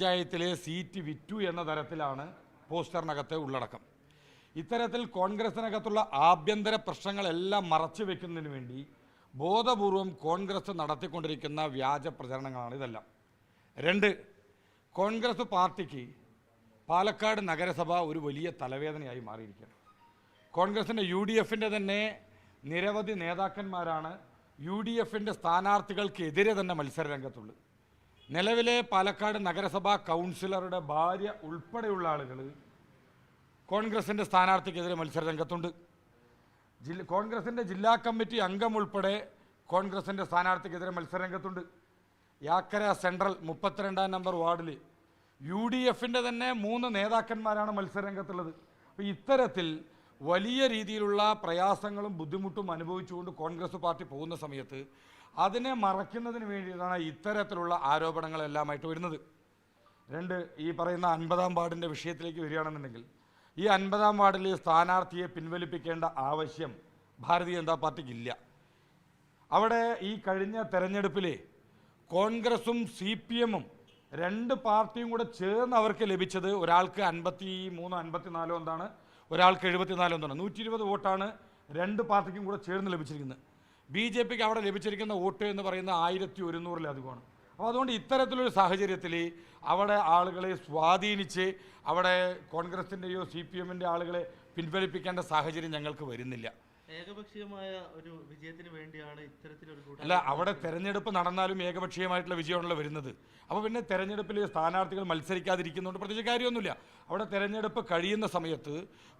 പഞ്ചായത്തിലെ സീറ്റ് വിറ്റു എന്ന തരത്തിലാണ് പോസ്റ്ററിനകത്തെ ഉള്ളടക്കം. ഇത്തരത്തിൽ കോൺഗ്രസിനകത്തുള്ള ആഭ്യന്തര പ്രശ്നങ്ങളെല്ലാം മറച്ചു വെക്കുന്നതിന് വേണ്ടി ബോധപൂർവം കോൺഗ്രസ് നടത്തിക്കൊണ്ടിരിക്കുന്ന വ്യാജ പ്രചരണങ്ങളാണ് ഇതെല്ലാം. രണ്ട് കോൺഗ്രസ് പാർട്ടിക്ക് പാലക്കാട് നഗരസഭ ഒരു വലിയ തലവേദനയായി മാറിയിരിക്കുകയാണ് കോൺഗ്രസിന്റെ യു ഡി എഫിന്റെ തന്നെ നിരവധി നേതാക്കന്മാരാണ് യു ഡി എഫിന്റെ സ്ഥാനാർത്ഥികൾക്കെതിരെ തന്നെ മത്സര രംഗത്തുള്ളത് നിലവിലെ പാലക്കാട് നഗരസഭാ കൗൺസിലറുടെ ഭാര്യ ഉൾപ്പെടെയുള്ള ആളുകൾ കോൺഗ്രസിന്റെ സ്ഥാനാർത്ഥിക്കെതിരെ മത്സര രംഗത്തുണ്ട് ജില്ല കോൺഗ്രസിന്റെ ജില്ലാ കമ്മിറ്റി അംഗം ഉൾപ്പെടെ കോൺഗ്രസിന്റെ സ്ഥാനാർത്ഥിക്കെതിരെ മത്സര രംഗത്തുണ്ട് യാക്കര സെൻട്രൽ മുപ്പത്തിരണ്ടാം നമ്പർ വാർഡിൽ യു ഡി എഫിന്റെ തന്നെ മൂന്ന് നേതാക്കന്മാരാണ് മത്സര രംഗത്തുള്ളത് അപ്പോൾ ഇത്തരത്തിൽ വലിയ രീതിയിലുള്ള പ്രയാസങ്ങളും ബുദ്ധിമുട്ടും അനുഭവിച്ചുകൊണ്ട് കോൺഗ്രസ് പാർട്ടി പോകുന്ന സമയത്ത് അതിനെ മറയ്ക്കുന്നതിന് വേണ്ടിയിട്ടാണ് ഇത്തരത്തിലുള്ള ആരോപണങ്ങളെല്ലാമായിട്ട് വരുന്നത്. രണ്ട് ഈ പറയുന്ന അൻപതാം വാർഡിന്റെ വിഷയത്തിലേക്ക് വരികയാണെന്നുണ്ടെങ്കിൽ ഈ അൻപതാം വാർഡിൽ സ്ഥാനാർത്ഥിയെ പിൻവലിപ്പിക്കേണ്ട ആവശ്യം ഭാരതീയ ജനതാ പാർട്ടിക്കില്ല. അവിടെ ഈ കഴിഞ്ഞ തെരഞ്ഞെടുപ്പിലെ കോൺഗ്രസും സി പി എമ്മും രണ്ട് പാർട്ടിയും കൂടെ ചേർന്ന് അവർക്ക് ലഭിച്ചത് ഒരാൾക്ക് അൻപത്തി മൂന്നോ അൻപത്തിനാലോ എന്താണ് ഒരാൾക്ക് എഴുപത്തിനാലോ എന്താണ് നൂറ്റി ഇരുപത് വോട്ടാണ് രണ്ട് പാർട്ടിക്കും കൂടെ ചേർന്ന് ലഭിച്ചിരിക്കുന്നത്. ബി ജെ പിക്ക് അവിടെ ലഭിച്ചിരിക്കുന്ന വോട്ട് എന്ന് പറയുന്ന ആയിരത്തി ഒരുന്നൂറിലധികമാണ് അപ്പോൾ അതുകൊണ്ട് ഇത്തരത്തിലൊരു സാഹചര്യത്തിൽ അവിടെ ആളുകളെ സ്വാധീനിച്ച് അവിടെ കോൺഗ്രസിന്റെയോ സി പി എമ്മിന്റെ ആളുകളെ പിൻവലിപ്പിക്കേണ്ട സാഹചര്യം ഞങ്ങൾക്ക് വരുന്നില്ല. ഏകപക്ഷീയമായ ഒരു വേണ്ടിയാണ് അല്ല അവിടെ തെരഞ്ഞെടുപ്പ് നടന്നാലും ഏകപക്ഷീയമായിട്ടുള്ള വിജയമാണല്ലോ വരുന്നത്. അപ്പോൾ പിന്നെ തെരഞ്ഞെടുപ്പിൽ സ്ഥാനാർത്ഥികൾ മത്സരിക്കാതിരിക്കുന്നതുകൊണ്ട് പ്രത്യേകിച്ച് കാര്യമൊന്നുമില്ല. അവിടെ തെരഞ്ഞെടുപ്പ് കഴിയുന്ന സമയത്ത്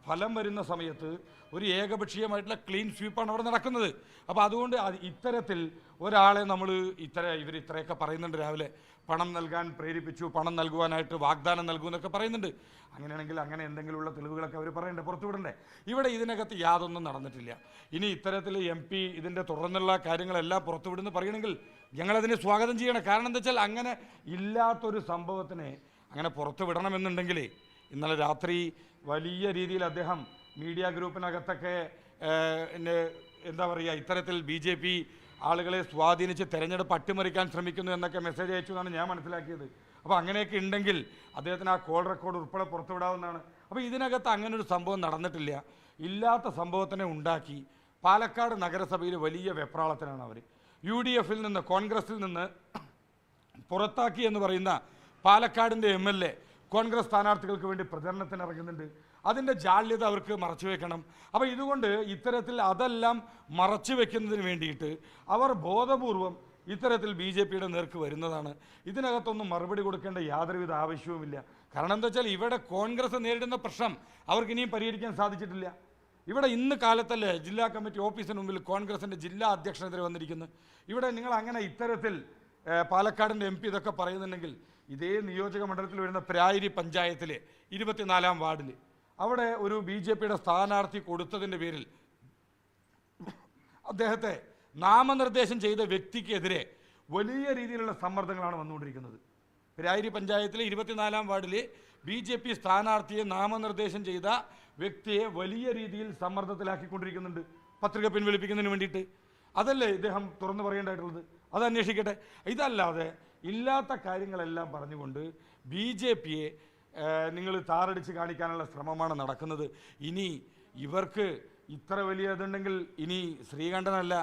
ഫലം വരുന്ന സമയത്ത് ഒരു ഏകപക്ഷീയമായിട്ടുള്ള ക്ലീൻ സ്വീപ്പാണ് അവിടെ നടക്കുന്നത്. അപ്പോൾ അതുകൊണ്ട് ഇത്തരത്തിൽ ഒരാളെ നമ്മൾ ഇത്ര ഇവർ ഇത്രയൊക്കെ പറയുന്നുണ്ട് രാവിലെ. പണം നൽകാൻ പ്രേരിപ്പിച്ചു പണം നൽകുവാനായിട്ട് വാഗ്ദാനം നൽകുമെന്നൊക്കെ പറയുന്നുണ്ട്. അങ്ങനെയാണെങ്കിൽ അങ്ങനെ എന്തെങ്കിലുമുള്ള തെളിവുകളൊക്കെ അവർ പറയണ്ടേ? പുറത്തുവിടണ്ടേ? ഇവിടെ ഇതിനകത്ത് യാതൊന്നും നടന്നിട്ടില്ല. ഇനി ഇത്തരത്തിൽ എം പി ഇതിന്റെ തുടർന്നുള്ള കാര്യങ്ങളെല്ലാം പുറത്തുവിടുന്ന് പറയണമെങ്കിൽ ഞങ്ങളതിനെ സ്വാഗതം ചെയ്യണം. കാരണം എന്താ വെച്ചാൽ അങ്ങനെ ഇല്ലാത്തൊരു സംഭവത്തിനെ അങ്ങനെ പുറത്തു വിടണമെന്നുണ്ടെങ്കിൽ ഇന്നലെ രാത്രി വലിയ രീതിയിൽ അദ്ദേഹം മീഡിയ ഗ്രൂപ്പിനകത്തൊക്കെ എന്താ പറയുക ഇത്തരത്തിൽ ബി ജെ പി ആളുകളെ സ്വാധീനിച്ച് തെരഞ്ഞെടുപ്പ് അട്ടിമറിക്കാൻ ശ്രമിക്കുന്നു എന്നൊക്കെ മെസ്സേജ് അയച്ചു എന്നാണ് ഞാൻ മനസ്സിലാക്കിയത്. അപ്പോൾ അങ്ങനെയൊക്കെ ഉണ്ടെങ്കിൽ അദ്ദേഹത്തിന് ആ കോൾ റെക്കോർഡ് ഉൾപ്പെടെ പുറത്തുവിടാവുന്നതാണ്. അപ്പോൾ ഇതിനകത്ത് അങ്ങനെ ഒരു സംഭവം നടന്നിട്ടില്ല. ഇല്ലാത്ത സംഭവത്തിനെ ഉണ്ടാക്കി പാലക്കാട് നഗരസഭയിൽ വലിയ വെപ്രാളത്തിനാണ് അവർ യു ഡി എഫിൽ നിന്ന് കോൺഗ്രസിൽ നിന്ന് പുറത്താക്കി എന്ന് പറയുന്ന പാലക്കാടിന്റെ എം എൽ എ കോൺഗ്രസ് സ്ഥാനാർത്ഥികൾക്ക് വേണ്ടി പ്രചരണത്തിന് ഇറങ്ങുന്നുണ്ട്. അതിന്റെ ജാള്യത അവർക്ക് മറച്ചു വെക്കണം. അപ്പോൾ ഇതുകൊണ്ട് ഇത്തരത്തിൽ അതെല്ലാം മറച്ചു വെക്കുന്നതിന് വേണ്ടിയിട്ട് അവർ ബോധപൂർവം ഇത്തരത്തിൽ ബി ജെ പിയുടെ നേർക്ക് വരുന്നതാണ്. ഇതിനകത്തൊന്നും മറുപടി കൊടുക്കേണ്ട യാതൊരുവിധ ആവശ്യവുമില്ല. കാരണം എന്താ വെച്ചാൽ ഇവിടെ കോൺഗ്രസ് നേരിടുന്ന പ്രശ്നം അവർക്ക് ഇനിയും പരിഹരിക്കാൻ സാധിച്ചിട്ടില്ല. ഇവിടെ ഇന്ന് കാലത്തല്ലേ ജില്ലാ കമ്മിറ്റി ഓഫീസിന് മുമ്പിൽ കോൺഗ്രസിന്റെ ജില്ലാ അധ്യക്ഷനെതിരെ വന്നിരിക്കുന്നു. ഇവിടെ നിങ്ങൾ അങ്ങനെ ഇത്തരത്തിൽ പാലക്കാടിന്റെ എം പി ഇതൊക്കെ പറയുന്നുണ്ടെങ്കിൽ ഇതേ നിയോജക മണ്ഡലത്തിൽ വരുന്ന പ്രായരി പഞ്ചായത്തിലെ ഇരുപത്തിനാലാം വാർഡിൽ അവിടെ ഒരു ബി ജെ പിയുടെ സ്ഥാനാർത്ഥി കൊടുത്തതിന്റെ പേരിൽ അദ്ദേഹത്തെ നാമനിർദ്ദേശം ചെയ്ത വ്യക്തിക്കെതിരെ വലിയ രീതിയിലുള്ള സമ്മർദ്ദങ്ങളാണ് വന്നുകൊണ്ടിരിക്കുന്നത്. പിരായിരി പഞ്ചായത്തിലെ ഇരുപത്തിനാലാം വാർഡിൽ ബി ജെ പി സ്ഥാനാർത്ഥിയെ നാമനിർദ്ദേശം ചെയ്ത വ്യക്തിയെ വലിയ രീതിയിൽ സമ്മർദ്ദത്തിലാക്കിക്കൊണ്ടിരിക്കുന്നുണ്ട്. പത്രിക പിൻവലിപ്പിക്കുന്നതിന് വേണ്ടിയിട്ട്. അതല്ലേ ഇദ്ദേഹം തുറന്നു പറയേണ്ടതായിട്ടുള്ളത്? അത് അന്വേഷിക്കട്ടെ ഇതല്ലാതെ ഇല്ലാത്ത കാര്യങ്ങളെല്ലാം പറഞ്ഞുകൊണ്ട് ബി ജെ പിയെ നിങ്ങൾ താറടിച്ച് കാണിക്കാനുള്ള ശ്രമമാണ് നടക്കുന്നത്. ഇനി ഇവർക്ക് ഇത്ര വലിയ ഇതുണ്ടെങ്കിൽ ഇനി ശ്രീകണ്ഠനല്ല.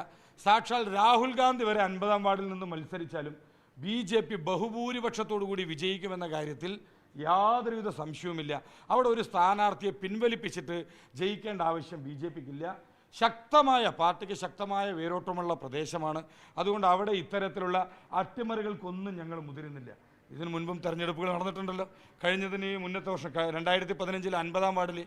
സാക്ഷാൽ രാഹുൽ ഗാന്ധി വരെ അൻപതാം വാർഡിൽ നിന്ന് മത്സരിച്ചാലും ബി ജെ പി ബഹുഭൂരിപക്ഷത്തോടു കൂടി വിജയിക്കുമെന്ന കാര്യത്തിൽ യാതൊരുവിധ സംശയവുമില്ല. അവിടെ ഒരു സ്ഥാനാർത്ഥിയെ പിൻവലിപ്പിച്ചിട്ട് ജയിക്കേണ്ട ആവശ്യം ബി ജെ പിക്കില്ല. ശക്തമായ പാർട്ടിക്ക് ശക്തമായ വേരോട്ടമുള്ള പ്രദേശമാണ്. അതുകൊണ്ട് അവിടെ ഇത്തരത്തിലുള്ള അട്ടിമറികൾക്കൊന്നും ഞങ്ങൾ മുതിരുന്നില്ല. ഇതിനു മുൻപും തെരഞ്ഞെടുപ്പുകൾ നടന്നിട്ടുണ്ടല്ലോ. കഴിഞ്ഞതിന് ഈ മുന്നത്തെ വർഷം രണ്ടായിരത്തി പതിനഞ്ചിൽ അൻപതാം വാർഡിൽ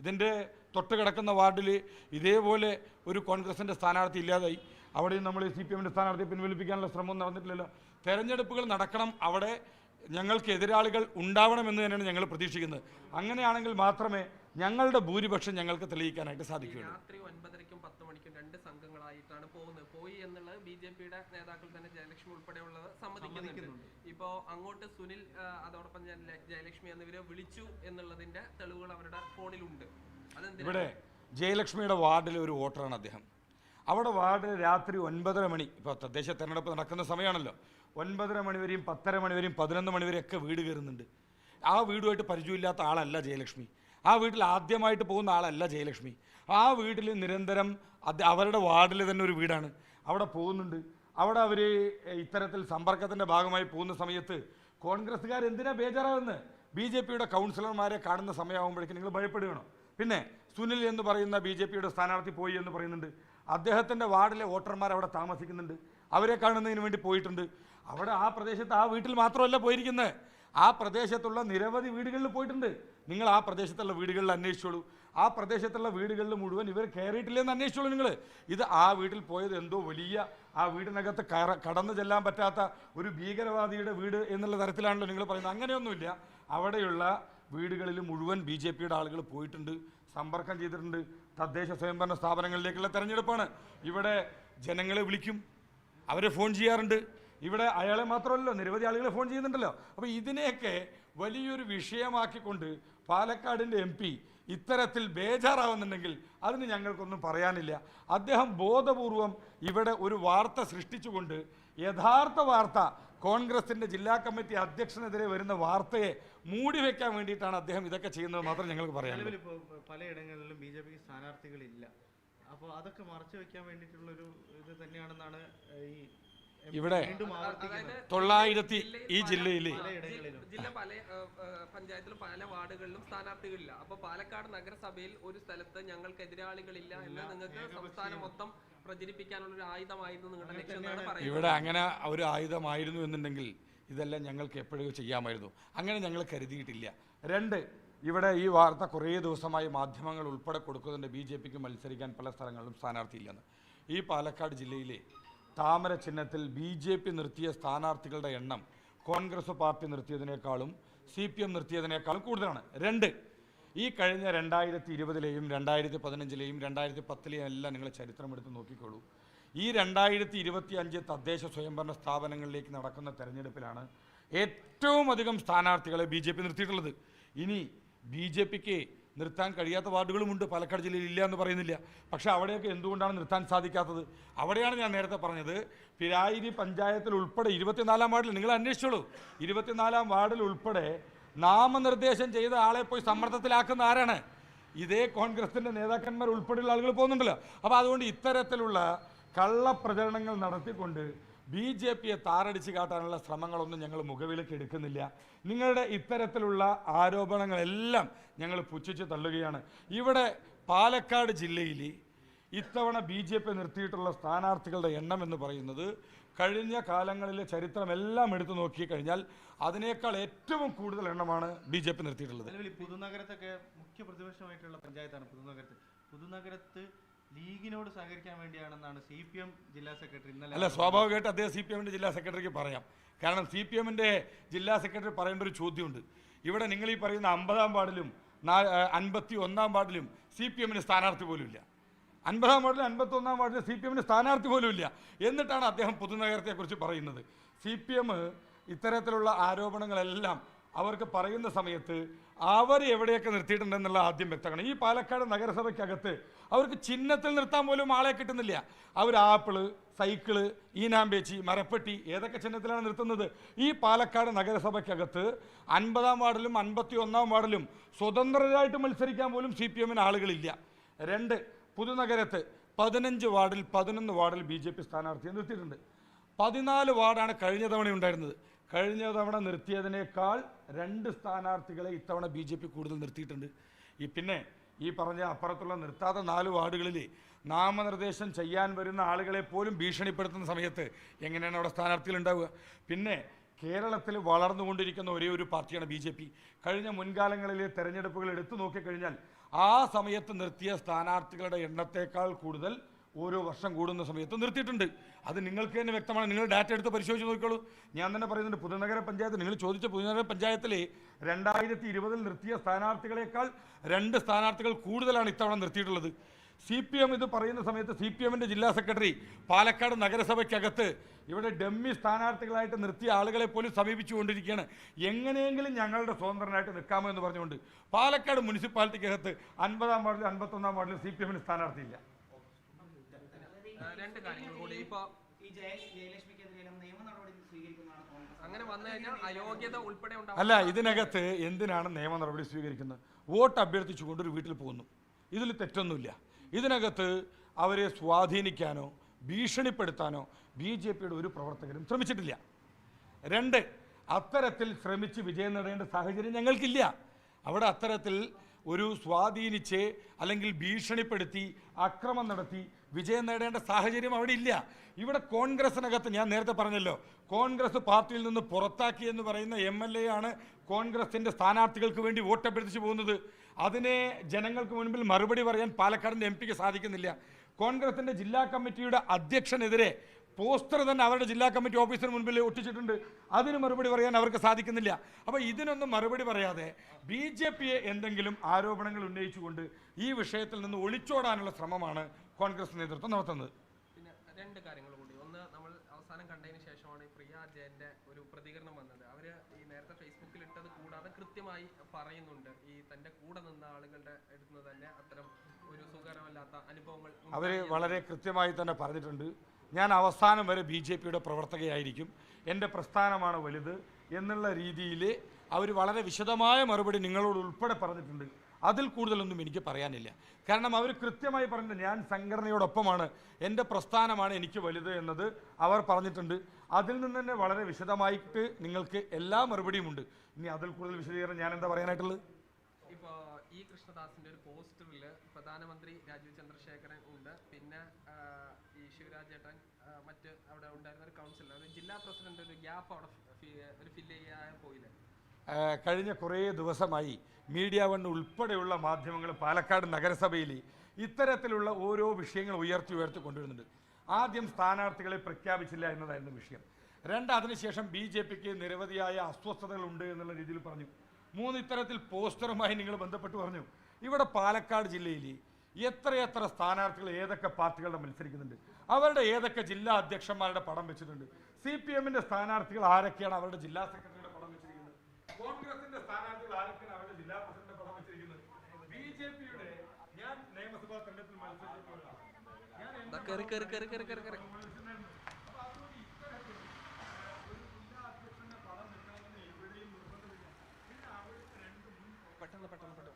ഇതിന്റെ തൊട്ട് കിടക്കുന്ന വാർഡിൽ ഇതേപോലെ ഒരു കോൺഗ്രസിന്റെ സ്ഥാനാർത്ഥി ഇല്ലാതായി. അവിടെയും നമ്മൾ സി പി എമ്മിന്റെ സ്ഥാനാർത്ഥിയെ പിൻവലിപ്പിക്കാനുള്ള ശ്രമം നടന്നിട്ടില്ലല്ലോ. തെരഞ്ഞെടുപ്പുകൾ നടക്കണം അവിടെ. ഞങ്ങൾക്ക് എതിരാളികൾ ഉണ്ടാവണമെന്ന് തന്നെയാണ് ഞങ്ങൾ പ്രതീക്ഷിക്കുന്നത്. അങ്ങനെയാണെങ്കിൽ മാത്രമേ ഞങ്ങളുടെ ഭൂരിപക്ഷം ഞങ്ങൾക്ക് തെളിയിക്കാനായിട്ട് സാധിക്കുകയുള്ളൂ. രാത്രി ഒൻപതരയ്ക്കും പത്ത് മണിക്കും രണ്ട് സംഘങ്ങളായിട്ടാണ് പോകുന്നത്. പോയി എന്നുള്ളത് ബി ജെ പിയുടെ നേതാക്കൾ തന്നെ ജയലക്ഷ്മി ഉൾപ്പെടെയുള്ളത് സമ്മതിക്കുന്നുണ്ട്. ഇപ്പോ അങ്ങോട്ട് സുനിൽ അതോടൊപ്പം ജയ- ജയലക്ഷ്മി എന്നിവരെ വിളിച്ചു എന്നുള്ളതിന്റെ തെളിവുകൾ അവരുടെ ഫോണിലുണ്ട്. ഇവിടെ ജയലക്ഷ്മിയുടെ വാർഡിലെ ഒരു വോട്ടറാണ് അദ്ദേഹം. അവിടെ വാർഡിൽ രാത്രി ഒൻപതര മണി ഇപ്പോൾ തദ്ദേശ തെരഞ്ഞെടുപ്പ് നടക്കുന്ന സമയമാണല്ലോ. ഒൻപതര മണിവരെയും പത്തര മണിവരെയും പതിനൊന്ന് മണിവരെയൊക്കെ വീട് കയറുന്നുണ്ട്. ആ വീടുമായിട്ട് പരിചയമില്ലാത്ത ആളല്ല ജയലക്ഷ്മി. ആ വീട്ടിൽ ആദ്യമായിട്ട് പോകുന്ന ആളല്ല ജയലക്ഷ്മി. ആ വീട്ടിൽ നിരന്തരം അത് അവരുടെ വാർഡിൽ തന്നെ ഒരു വീടാണ്. അവിടെ പോകുന്നുണ്ട്. അവിടെ അവർ ഇത്തരത്തിൽ സമ്പർക്കത്തിന്റെ ഭാഗമായി പോകുന്ന സമയത്ത് കോൺഗ്രസ്സുകാർ എന്തിനാ ബേജാറാവുന്നത് ബി ജെ പിയുടെ കൗൺസിലർമാരെ കാണുന്ന സമയമാകുമ്പോഴേക്കും നിങ്ങൾ ഭയപ്പെടുകയാണോ? പിന്നെ സുനിൽ എന്ന് പറയുന്ന ബി ജെ പിയുടെ സ്ഥാനാർത്ഥി പോയി എന്ന് പറയുന്നുണ്ട്. അദ്ദേഹത്തിന്റെ വാർഡിലെ വോട്ടർമാർ അവിടെ താമസിക്കുന്നുണ്ട്. അവരെ കാണുന്നതിന് വേണ്ടി പോയിട്ടുണ്ട്. അവിടെ ആ പ്രദേശത്ത് ആ വീട്ടിൽ മാത്രമല്ല പോയിരിക്കുന്നത് ആ പ്രദേശത്തുള്ള നിരവധി വീടുകളിൽ പോയിട്ടുണ്ട്. നിങ്ങൾ ആ പ്രദേശത്തുള്ള വീടുകളിൽ അന്വേഷിച്ചോളൂ. ആ പ്രദേശത്തുള്ള വീടുകളിൽ മുഴുവൻ ഇവർ കയറിയിട്ടില്ലെന്ന് അന്വേഷിച്ചോളൂ നിങ്ങൾ. ഇത് ആ വീട്ടിൽ പോയത് എന്തോ വലിയ ആ വീടിനകത്ത് കയറ കടന്നു ചെല്ലാൻ പറ്റാത്ത ഒരു ഭീകരവാദിയുടെ വീട് എന്നുള്ള തരത്തിലാണല്ലോ നിങ്ങൾ പറയുന്നത്. അങ്ങനെയൊന്നുമില്ല. അവിടെയുള്ള വീടുകളിൽ മുഴുവൻ ബി ജെ പിയുടെ ആളുകൾ പോയിട്ടുണ്ട് സമ്പർക്കം ചെയ്തിട്ടുണ്ട്. തദ്ദേശ സ്വയംഭരണ സ്ഥാപനങ്ങളിലേക്കുള്ള തെരഞ്ഞെടുപ്പാണ്. ഇവിടെ ജനങ്ങളെ വിളിക്കും. അവരെ ഫോൺ ചെയ്യാറുണ്ട്. ഇവിടെ അയാളെ മാത്രമല്ലോ നിരവധി ആളുകളെ ഫോൺ ചെയ്യുന്നുണ്ടല്ലോ. അപ്പോൾ ഇതിനെയൊക്കെ വലിയൊരു വിഷയമാക്കിക്കൊണ്ട് പാലക്കാടിന്റെ എം പി ഇത്തരത്തിൽ ബേജാറാവുന്നുണ്ടെങ്കിൽ അതിന് ഞങ്ങൾക്കൊന്നും പറയാനില്ല. അദ്ദേഹം ബോധപൂർവം ഇവിടെ ഒരു വാർത്ത സൃഷ്ടിച്ചുകൊണ്ട് യഥാർത്ഥ വാർത്ത കോൺഗ്രസിന്റെ ജില്ലാ കമ്മിറ്റി അധ്യക്ഷനെതിരെ വരുന്ന വാർത്തയെ മൂടി വെക്കാൻ വേണ്ടിയിട്ടാണ് അദ്ദേഹം ഇതൊക്കെ ചെയ്യുന്നത് മാത്രം ഞങ്ങൾക്ക് പറയാം പലയിടങ്ങളിലും ബി ജെ പി സ്ഥാനാർത്ഥികളില്ല. അപ്പോൾ അതൊക്കെ മറച്ചു വെക്കാൻ വേണ്ടിയിട്ടുള്ളൊരു ഇത് തന്നെയാണെന്നാണ് ഈ ഇവിടെ തൊള്ളായിരത്തി ഈ ജില്ലയിൽ ജില്ല പല പഞ്ചായത്തിലും പല വാർഡുകളിലും സ്ഥാനാർത്ഥികളില്ല. അപ്പൊ പാലക്കാട് നഗരസഭയിൽ ഒരു സ്ഥലത്ത് ഞങ്ങൾക്ക് എതിരാളികളില്ല എന്ന് നിങ്ങൾക്ക് സംസ്ഥാനം മൊത്തം പ്രചരിപ്പിക്കാനുള്ള ഒരു ആയുധമായിരുന്നു നിങ്ങളുടെ ലക്ഷ്യം എന്നാണ് പറയുന്നത്. ഇവിടെ അങ്ങനെ ഒരു ആയുധമായിരുന്നു എന്നുണ്ടെങ്കിൽ ഇതെല്ലാം ഞങ്ങൾക്ക് എപ്പോഴും ചെയ്യാമായിരുന്നു. അങ്ങനെ ഞങ്ങൾ കരുതിയിട്ടില്ല. രണ്ട് ഇവിടെ ഈ വാർത്ത കുറേ ദിവസമായി മാധ്യമങ്ങൾ ഉൾപ്പെടെ കൊടുക്കുന്നുണ്ട്. ബി ജെ പിക്ക് മത്സരിക്കാൻ പല സ്ഥലങ്ങളിലും സ്ഥാനാർത്ഥിയില്ലെന്ന്. ഈ പാലക്കാട് ജില്ലയിലെ താമര ചിഹ്നത്തിൽ ബി ജെ പി നിർത്തിയ സ്ഥാനാർത്ഥികളുടെ എണ്ണം കോൺഗ്രസ് പാർട്ടി നിർത്തിയതിനേക്കാളും സി പി എം നിർത്തിയതിനേക്കാളും കൂടുതലാണ്. രണ്ട് ഈ കഴിഞ്ഞ രണ്ടായിരത്തി ഇരുപതിലെയും രണ്ടായിരത്തി പതിനഞ്ചിലെയും രണ്ടായിരത്തി പത്തിലെയും എല്ലാം നിങ്ങൾ ചരിത്രം എടുത്ത് നോക്കിക്കോളൂ. ഈ രണ്ടായിരത്തി ഇരുപത്തി അഞ്ച് തദ്ദേശ സ്വയംഭരണ സ്ഥാപനങ്ങളിലേക്ക് നടക്കുന്ന തെരഞ്ഞെടുപ്പിലാണ് ഏറ്റവും അധികം സ്ഥാനാർത്ഥികളെ ബി നിർത്തിയിട്ടുള്ളത്. ഇനി ബി ജെ പിക്ക് നിർത്താൻ കഴിയാത്ത വാർഡുകളുമുണ്ട്. പാലക്കാട് ജില്ലയിൽ ഇല്ല എന്ന് പറയുന്നില്ല. പക്ഷേ അവിടെയൊക്കെ എന്തുകൊണ്ടാണ് നിർത്താൻ സാധിക്കാത്തത്? അവിടെയാണ് ഞാൻ നേരത്തെ പറഞ്ഞത്. പിരായിരി പഞ്ചായത്തിൽ ഉൾപ്പെടെ ഇരുപത്തിനാലാം വാർഡിൽ നിങ്ങൾ അന്വേഷിച്ചോളൂ. ഇരുപത്തിനാലാം വാർഡിൽ ഉൾപ്പെടെ നാമനിർദ്ദേശം ചെയ്ത ആളെ പോയി സമ്മർദ്ദത്തിലാക്കുന്ന ആരാണ്? ഇതേ കോൺഗ്രസിന്റെ നേതാക്കന്മാർ ഉൾപ്പെടെയുള്ള ആളുകൾ പോകുന്നുണ്ടല്ലോ. അപ്പോൾ അതുകൊണ്ട് ഇത്തരത്തിലുള്ള കള്ളപ്രചരണങ്ങൾ നടത്തിക്കൊണ്ട് ബി ജെ പിയെ താറടിച്ച് കാട്ടാനുള്ള ശ്രമങ്ങളൊന്നും ഞങ്ങൾ മുഖവിലേക്ക് എടുക്കുന്നില്ല. നിങ്ങളുടെ ഇത്തരത്തിലുള്ള ആരോപണങ്ങളെല്ലാം ഞങ്ങൾ പുച്ഛിച്ച് തള്ളുകയാണ്. ഇവിടെ പാലക്കാട് ജില്ലയിൽ ഇത്തവണ ബി ജെ പി നിർത്തിയിട്ടുള്ള സ്ഥാനാർത്ഥികളുടെ എണ്ണം എന്ന് പറയുന്നത് കഴിഞ്ഞ കാലങ്ങളിലെ ചരിത്രമെല്ലാം എടുത്തു നോക്കിക്കഴിഞ്ഞാൽ അതിനേക്കാൾ ഏറ്റവും കൂടുതൽ എണ്ണമാണ് ബി ജെ പി നിർത്തിയിട്ടുള്ളത്. പുതുനഗരത്തൊക്കെ മുഖ്യ പ്രതിപക്ഷമായിട്ടുള്ള പഞ്ചായത്താണ് പുതുനഗരത്ത്. പുതുനഗരത്ത് ലീഗിനോട് സഹകരിക്കാൻ വേണ്ടിയാണെന്നാണ് സി പി എം ജില്ലാ സെക്രട്ടറി ഇന്നലെ അല്ല സ്വാഭാവികമായിട്ട് അദ്ദേഹം സി പി എമ്മിന്റെ ജില്ലാ സെക്രട്ടറിക്ക് പറയാം. കാരണം സി പി എമ്മിന്റെ ജില്ലാ സെക്രട്ടറി പറയേണ്ട ഒരു ചോദ്യമുണ്ട്. ഇവിടെ നിങ്ങൾ ഈ പറയുന്ന അമ്പതാം വാർഡിലും അൻപത്തി ഒന്നാം വാർഡിലും സി പി എമ്മിന് സ്ഥാനാർത്ഥി പോലും ഇല്ല. അൻപതാം വാർഡിലും അൻപത്തി ഒന്നാം വാർഡിലും സി പി എമ്മിന് സ്ഥാനാർത്ഥി പോലും ഇല്ല. എന്നിട്ടാണ് അദ്ദേഹം പൊതുനഗരത്തെക്കുറിച്ച് പറയുന്നത്. സി പി എം ഇത്തരത്തിലുള്ള ആരോപണങ്ങളെല്ലാം അവർക്ക് പറയുന്ന സമയത്ത് അവർ എവിടെയൊക്കെ നിർത്തിയിട്ടുണ്ടെന്നുള്ള ആദ്യം വ്യക്തമാണ്. ഈ പാലക്കാട് നഗരസഭയ്ക്കകത്ത് അവർക്ക് ചിഹ്നത്തിൽ നിർത്താൻ പോലും ആളെ കിട്ടുന്നില്ല. അവർ ആപ്പിൾ സൈക്കിൾ ഈനാമ്പേച്ചി മരപ്പെട്ടി ഏതൊക്കെ ചിഹ്നത്തിലാണ് നിർത്തുന്നത്? ഈ പാലക്കാട് നഗരസഭയ്ക്കകത്ത് അൻപതാം വാർഡിലും അൻപത്തി ഒന്നാം വാർഡിലും സ്വതന്ത്രരായിട്ട് മത്സരിക്കാൻ പോലും സി പി എമ്മിന് ആളുകളില്ല. രണ്ട് പുതുനഗരത്ത് പതിനഞ്ച് വാർഡിൽ പതിനൊന്ന് വാർഡിൽ ബി ജെ പി സ്ഥാനാർത്ഥിയെ നിർത്തിയിട്ടുണ്ട്. പതിനാല് വാർഡാണ് കഴിഞ്ഞ തവണ ഉണ്ടായിരുന്നത്. കഴിഞ്ഞ തവണ നിർത്തിയതിനേക്കാൾ രണ്ട് സ്ഥാനാർത്ഥികളെ ഇത്തവണ ബി ജെ പി കൂടുതൽ നിർത്തിയിട്ടുണ്ട്. ഈ പിന്നെ ഈ പറഞ്ഞ അപ്പുറത്തുള്ള നിർത്താത്ത നാല് വാർഡുകളിൽ നാമനിർദ്ദേശം ചെയ്യാൻ വരുന്ന ആളുകളെ പോലും ഭീഷണിപ്പെടുത്തുന്ന സമയത്ത് എങ്ങനെയാണ് അവിടെ സ്ഥാനാർത്ഥികൾ ഉണ്ടാവുക? പിന്നെ കേരളത്തിൽ വളർന്നുകൊണ്ടിരിക്കുന്ന ഒരേ ഒരു പാർട്ടിയാണ് ബി ജെ പി. കഴിഞ്ഞ മുൻകാലങ്ങളിലെ തെരഞ്ഞെടുപ്പുകൾ എടുത്തു നോക്കിക്കഴിഞ്ഞാൽ ആ സമയത്ത് നിർത്തിയ സ്ഥാനാർത്ഥികളുടെ എണ്ണത്തേക്കാൾ കൂടുതൽ ഓരോ വർഷം കൂടുന്ന സമയത്ത് നിർത്തിയിട്ടുണ്ട്. അത് നിങ്ങൾക്ക് തന്നെ വ്യക്തമാണ്. നിങ്ങൾ ഡാറ്റ എടുത്ത് പരിശോധിച്ച് നോക്കിക്കോളൂ. ഞാൻ തന്നെ പറയുന്നുണ്ട് പുതുനഗര പഞ്ചായത്ത് നിങ്ങൾ ചോദിച്ച പുതുനഗര പഞ്ചായത്തിലെ രണ്ടായിരത്തി ഇരുപതിൽ നിർത്തിയ സ്ഥാനാർത്ഥികളെക്കാൾ രണ്ട് സ്ഥാനാർത്ഥികൾ കൂടുതലാണ് ഇത്തവണ നിർത്തിയിട്ടുള്ളത്. സി പി എം ഇത് പറയുന്ന സമയത്ത് സി പി എമ്മിന്റെ ജില്ലാ സെക്രട്ടറി പാലക്കാട് നഗരസഭയ്ക്കകത്ത് ഇവിടെ ഡമ്മി സ്ഥാനാർത്ഥികളായിട്ട് നിർത്തിയ ആളുകളെ പോലും സമീപിച്ചുകൊണ്ടിരിക്കുകയാണ്. എങ്ങനെയെങ്കിലും ഞങ്ങളുടെ സ്വതന്ത്രനായിട്ട് നിൽക്കാമോ എന്ന് പറഞ്ഞുകൊണ്ട് പാലക്കാട് മുനിസിപ്പാലിറ്റിക്കകത്ത് അൻപതാം വാർഡിലും അൻപത്തൊന്നാം വാർഡിലും സി പി എമ്മിന് സ്ഥാനാർത്ഥിയില്ല. രണ്ട് കാര്യങ്ങൾ കൂടി. ഇപ്പൊ ഈ ജയ ജയലക്ഷ്മിക്കെതിരെയും നിയമ നടപടി സ്വീകരിക്കുന്നതാണ് കോൺഗ്രസ് അങ്ങനെ വന്നു കഴിഞ്ഞാൽ അയോഗ്യത ഉൾപ്പെടെ ഉണ്ടാവും. അല്ല ഇതിനകത്ത് എന്തിനാണ് നിയമ നടപടി സ്വീകരിക്കുന്നത്? വോട്ട് അഭ്യർത്ഥിച്ചുകൊണ്ട് ഒരു വീട്ടിൽ പോകുന്നു. ഇതിൽ തെറ്റൊന്നുമില്ല. ഇതിനകത്ത് അവരെ സ്വാധീനിക്കാനോ ഭീഷണിപ്പെടുത്താനോ ബി ജെ പിയുടെ ഒരു പ്രവർത്തകരും ശ്രമിച്ചിട്ടില്ല. രണ്ട് അത്തരത്തിൽ ശ്രമിച്ച് വിജയം നേടേണ്ട സാഹചര്യം ഞങ്ങൾക്കില്ല. അവിടെ അത്തരത്തിൽ ഒരു സ്വാധീനിച്ച് അല്ലെങ്കിൽ ഭീഷണിപ്പെടുത്തി അക്രമം നടത്തി വിജയം നേടേണ്ട സാഹചര്യം അവിടെ ഇല്ല. ഇവിടെ കോൺഗ്രസിനകത്ത് ഞാൻ നേരത്തെ പറഞ്ഞല്ലോ കോൺഗ്രസ് പാർട്ടിയിൽ നിന്ന് പുറത്താക്കി എന്ന് പറയുന്ന എം എൽ എ ആണ് കോൺഗ്രസിന്റെ സ്ഥാനാർത്ഥികൾക്ക് വേണ്ടി വോട്ടഭ്യർത്ഥിച്ച് പോകുന്നത്. അതിനെ ജനങ്ങൾക്ക് മുൻപിൽ മറുപടി പറയാൻ പാലക്കാടിന്റെ എം പിക്ക് സാധിക്കുന്നില്ല. കോൺഗ്രസിന്റെ ജില്ലാ കമ്മിറ്റിയുടെ അധ്യക്ഷനെതിരെ പോസ്റ്റർ തന്നെ അവരുടെ ജില്ലാ കമ്മിറ്റി ഓഫീസിന് മുൻപിൽ ഒട്ടിച്ചിട്ടുണ്ട്. അതിന് മറുപടി പറയാൻ അവർക്ക് സാധിക്കുന്നില്ല. അപ്പോൾ ഇതിനൊന്നും മറുപടി പറയാതെ ബി എന്തെങ്കിലും ആരോപണങ്ങൾ ഉന്നയിച്ചുകൊണ്ട് ഈ വിഷയത്തിൽ നിന്ന് ഒളിച്ചോടാനുള്ള ശ്രമമാണ് കോൺഗ്രസ് നേതൃത്വം നടത്തുന്നത്. പിന്നെ രണ്ട് കാര്യങ്ങൾ കൂടി. ഒന്ന് നമ്മൾ അവസാനം കണ്ടതിന് ശേഷമാണ് പ്രിയ അജയന്റെ ഒരു പ്രതികരണം വന്നത്. അവർ ഈ നേരത്തെ ഫേസ്ബുക്കിൽ ഇട്ടത് കൂടാതെ കൃത്യമായി പറയുന്നുണ്ട്. ഈ തന്റെ കൂടെ നിന്ന ആളുകളുടെ അടുത്ത് തന്നെ അത്തരം ഒരു സുഖകരമല്ലാത്ത അനുഭവങ്ങൾ അവർ വളരെ കൃത്യമായി തന്നെ പറഞ്ഞിട്ടുണ്ട്. ഞാൻ അവസാനം വരെ ബി ജെ പിയുടെ പ്രവർത്തകയായിരിക്കും. എന്റെ പ്രസ്ഥാനമാണ് വലുത് എന്നുള്ള രീതിയിൽ അവർ വളരെ വിശദമായ മറുപടി നിങ്ങളോട് ഉൾപ്പെടെ പറഞ്ഞിട്ടുണ്ട്. അതിൽ കൂടുതലൊന്നും എനിക്ക് പറയാനില്ല. കാരണം അവർ കൃത്യമായി പറഞ്ഞത് ഞാൻ സംഘടനയോടൊപ്പമാണ്. എന്റെ പ്രസ്ഥാനമാണ് എനിക്ക് വലുത് എന്നത് അവർ പറഞ്ഞിട്ടുണ്ട്. അതിൽ നിന്ന് തന്നെ വളരെ വിശദമായിട്ട് നിങ്ങൾക്ക് എല്ലാ മറുപടിയും ഉണ്ട്. ഇനി അതിൽ കൂടുതൽ വിശദീകരണം ഞാൻ എന്താ പറയാനായിട്ടുള്ളത്? ഇപ്പോ ഈ കൃഷ്ണദാസിന്റെ ഒരു പോസ്റ്ററിൽ പ്രധാനമന്ത്രി രാജീവ് ചന്ദ്രശേഖരൻ ഉണ്ട്. പിന്നെ ഈ ശിവരാജ് ചേട്ടൻ മറ്റ് അവിടെ ഉണ്ടായിരുന്ന ഒരു കൗൺസിലർ ജില്ലാ പ്രസിഡന്റ് ഒരു ഗ്യാപ്പ് അവിടെ ഒരു ഫില്ല് ചെയ്യാൻ പോയില്ലേ? കഴിഞ്ഞ കുറേ ദിവസമായി മീഡിയ വൺ ഉൾപ്പെടെയുള്ള മാധ്യമങ്ങൾ പാലക്കാട് നഗരസഭയിൽ ഇത്തരത്തിലുള്ള ഓരോ വിഷയങ്ങൾ ഉയർത്തി ഉയർത്തി കൊണ്ടുവരുന്നുണ്ട്. ആദ്യം സ്ഥാനാർത്ഥികളെ പ്രഖ്യാപിച്ചില്ല എന്നതായിരുന്നു വിഷയം. രണ്ട് അതിനുശേഷം ബി ജെ പിക്ക് നിരവധിയായ അസ്വസ്ഥതകളുണ്ട് എന്നുള്ള രീതിയിൽ പറഞ്ഞു. മൂന്ന് ഇത്തരത്തിൽ പോസ്റ്ററുമായി നിങ്ങൾ ബന്ധപ്പെട്ട് പറഞ്ഞു. ഇവിടെ പാലക്കാട് ജില്ലയിൽ എത്രയെത്ര സ്ഥാനാർത്ഥികൾ ഏതൊക്കെ പാർട്ടികളുടെ മത്സരിക്കുന്നുണ്ട്? അവരുടെ ഏതൊക്കെ ജില്ലാ അധ്യക്ഷന്മാരുടെ പടം വെച്ചിട്ടുണ്ട്? സി പി എമ്മിന്റെ സ്ഥാനാർത്ഥികൾ ആരൊക്കെയാണ്? അവരുടെ ജില്ലാ വെച്ചിരിക്കുന്നത് കോൺഗ്രസിന്റെ സ്ഥാനാർത്ഥികൾ ആരൊക്കെയാണ് അവരുടെ ജില്ലാ പ്രസിഡന്റ് പടം വെച്ചിരിക്കുന്നത്? ബി ജെ പിയുടെ ഞാൻ നിയമസഭാ തെരഞ്ഞെടുപ്പിൽ മത്സരിച്ചിട്ടുള്ള പെട്ടെന്ന് പെട്ടെന്ന് പെട്ടെന്ന്.